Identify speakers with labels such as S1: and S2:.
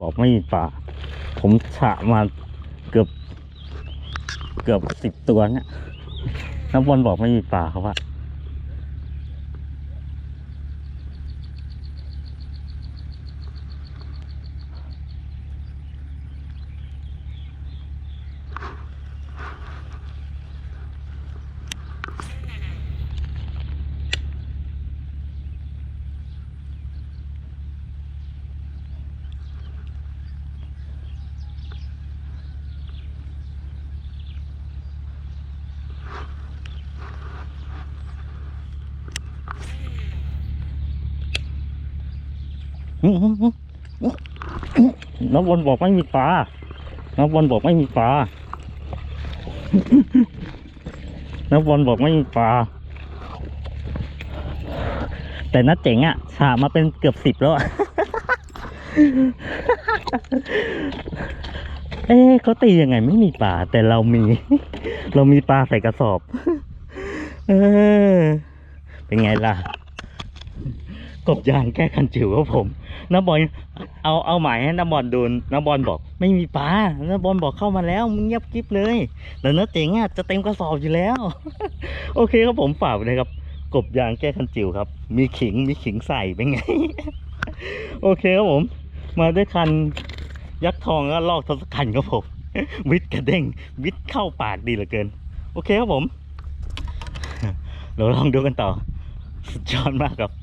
S1: บอกไม่มีป่า ผมฉะมาเกือบ เกือบสิบตัวเนี่ยน้ำบอลบอกไม่มีป่าเขาว่า น้องบอลบอกไม่มีปลาน้องบอลบอกไม่มีปลาน้องบอลบอกไม่มีปลา แต่นัดเจ๋งอะฉามาเป็นเกือบสิบแล้วเอ๊เขาตียังไงไม่มีปลาแต่เรามี เรามีปลาใส่กระสอบ เออ เป็นไงล่ะ กบยางแก้คันจิ๋วครับผมน้าบอลเอาเอาหมายให้น้าบอลดูน้าบอลบอก ไม่มีปลาน้าบอลบอกเข้ามาแล้วมึงเงียบกิ๊บเลยแต่น้าเจ๋งอะจะเต็มกระสอบอยู่แล้ว โอเคครับผมฝากเลยครับ กบยางแก้คันจิ๋วครับ มีขิงมีขิงใส่เป็นไง โอเคครับผม มาด้วยคันยักษ์ทองแล้วลอกทศกัณฐ์ครับผมวิทย์กระเด้งวิทย์เข้าปากดีเหลือเกิน โอเคครับผมเราลองดูกันต่อสุดยอดมากครับ